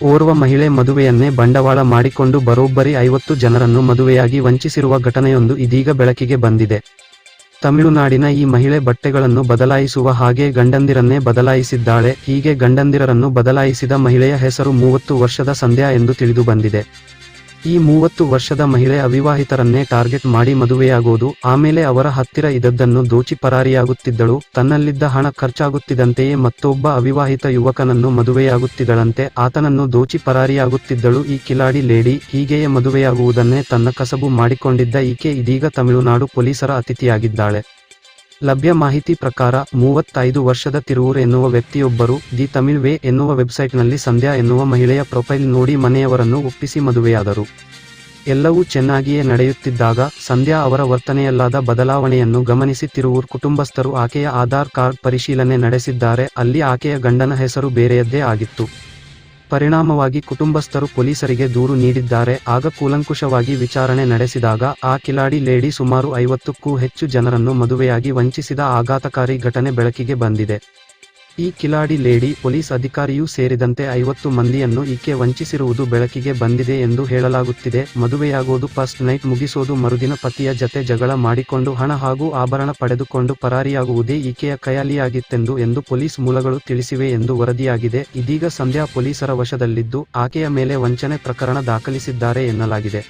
ಓರ್ವ ಮಹಿಳೆ ಮದುವೆಯನ್ನೇ ಬಂಡವಾಳ ಮಾಡಿಕೊಂಡು ಬರೋಬ್ಬರಿ ಐವತ್ತು ಜನರನ್ನು ಮದುವೆಯಾಗಿ ವಂಚಿಸಿರುವ ಘಟನೆಯೊಂದು ಇದೀಗ ಬೆಳಕಿಗೆ ಬಂದಿದೆ. ತಮಿಳುನಾಡಿನ ಈ ಮಹಿಳೆ ಬಟ್ಟೆಗಳನ್ನು ಬದಲಾಯಿಸುವ ಹಾಗೆ ಗಂಡಂದಿರನ್ನೇ ಬದಲಾಯಿಸಿದ್ದಾಳೆ. ಹೀಗೆ ಗಂಡಂದಿರರನ್ನು ಬದಲಾಯಿಸಿದ ಮಹಿಳೆಯ ಹೆಸರು ಮೂವತ್ತು ವರ್ಷದ ಸಂಧ್ಯಾ ಎಂದು ತಿಳಿದು ಬಂದಿದೆ ಈ ಮೂವತ್ತು ವರ್ಷದ ಮಹಿಳೆ ಅವಿವಾಹಿತರನ್ನೇ ಟಾರ್ಗೆಟ್ ಮಾಡಿ ಮದುವೆಯಾಗೋದು, ಆಮೇಲೆ ಅವರ ಹತ್ತಿರ ಇದ್ದದ್ದನ್ನು ದೋಚಿ ಪರಾರಿಯಾಗುತ್ತಿದ್ದಳು, ತನ್ನಲ್ಲಿದ್ದ ಹಣ ಖರ್ಚಾಗುತ್ತಿದ್ದಂತೆಯೇ ಮತ್ತೊಬ್ಬ ಅವಿವಾಹಿತ ಯುವಕನನ್ನು ಮದುವೆಯಾಗುತ್ತಿದ್ದಳಂತೆ ಆತನನ್ನು ದೋಚಿ ಪರಾರಿಯಾಗುತ್ತಿದ್ದಳು. ಈ ಕಿಲಾಡಿ ಲೇಡಿ ಹೀಗೆಯೇ ಮದುವೆಯಾಗುವುದನ್ನೇ ತನ್ನ ಕಸಬು ಮಾಡಿಕೊಂಡಿದ್ದ ಈಕೆ ಇದೀಗ ತಮಿಳುನಾಡು ಪೊಲೀಸರ ಅತಿಥಿಯಾಗಿದ್ದಾಳೆ. ಲಭ್ಯ ಮಾಹಿತಿ ಪ್ರಕಾರ ಮೂವತ್ತೈದು ವರ್ಷದ ತಿರುವೂರ್ ಎನ್ನುವ ವ್ಯಕ್ತಿಯೊಬ್ಬರು ದಿ ತಮಿಳ್ ವೇ ಎನ್ನುವ ವೆಬ್ಸೈಟ್ನಲ್ಲಿ ಸಂಧ್ಯಾ ಎನ್ನುವ ಮಹಿಳೆಯ ಪ್ರೊಫೈಲ್ ನೋಡಿ ಮನೆಯವರನ್ನು ಒಪ್ಪಿಸಿ ಮದುವೆಯಾದರು. ಎಲ್ಲವೂ ಚೆನ್ನಾಗಿಯೇ ನಡೆಯುತ್ತಿದ್ದಾಗ ಸಂಧ್ಯಾ ಅವರ ವರ್ತನೆಯಲ್ಲಾದ ಬದಲಾವಣೆಯನ್ನು ಗಮನಿಸಿ ತಿರುವೂರ್ ಕುಟುಂಬಸ್ಥರು ಆಕೆಯ ಆಧಾರ್ ಕಾರ್ಡ್ ಪರಿಶೀಲನೆ ನಡೆಸಿದ್ದಾರೆ. ಅಲ್ಲಿ ಆಕೆಯ ಗಂಡನ ಹೆಸರು ಬೇರೆಯದ್ದೇ ಆಗಿತ್ತು. ಪರಿಣಾಮವಾಗಿ ಕುಟುಂಬಸ್ಥರು ಪೊಲೀಸರಿಗೆ ದೂರು ನೀಡಿದ್ದಾರೆ. ಆಗ ಕೂಲಂಕುಷವಾಗಿ ವಿಚಾರಣೆ ನಡೆಸಿದಾಗ ಆ ಕಿಲಾಡಿ ಲೇಡಿ ಸುಮಾರು ಐವತ್ತಕ್ಕೂ ಹೆಚ್ಚು ಜನರನ್ನು ಮದುವೆಯಾಗಿ ವಂಚಿಸಿದ ಆಘಾತಕಾರಿ ಘಟನೆ ಬೆಳಕಿಗೆ ಬಂದಿದೆ. ಈ ಕಿಲಾಡಿ ಲೇಡಿ ಪೊಲೀಸ್ ಅಧಿಕಾರಿಯೂ ಸೇರಿದಂತೆ ಐವತ್ತು ಮಂದಿಯನ್ನು ಈಕೆ ವಂಚಿಸಿರುವುದು ಬೆಳಕಿಗೆ ಬಂದಿದೆ ಎಂದು ಹೇಳಲಾಗುತ್ತಿದೆ. ಮದುವೆಯಾಗೋದು ಫಸ್ಟ್ ನೈಟ್, ಮುಗಿಸೋದು ಮರುದಿನ ಪತಿಯ ಜತೆ ಜಗಳ ಮಾಡಿಕೊಂಡು ಹಣ ಹಾಗೂ ಆಭರಣ ಪಡೆದುಕೊಂಡು ಪರಾರಿಯಾಗುವುದೇ ಈಕೆಯ ಖಯಾಲಿಯಾಗಿತ್ತೆಂದು ಎಂದು ಪೊಲೀಸ್ ಮೂಲಗಳು ತಿಳಿಸಿವೆ ಎಂದು ವರದಿಯಾಗಿದೆ. ಇದೀಗ ಸಂಧ್ಯಾ ಪೊಲೀಸರ ವಶದಲ್ಲಿದ್ದು, ಆಕೆಯ ಮೇಲೆ ವಂಚನೆ ಪ್ರಕರಣ ದಾಖಲಿಸಿದ್ದಾರೆ ಎನ್ನಲಾಗಿದೆ.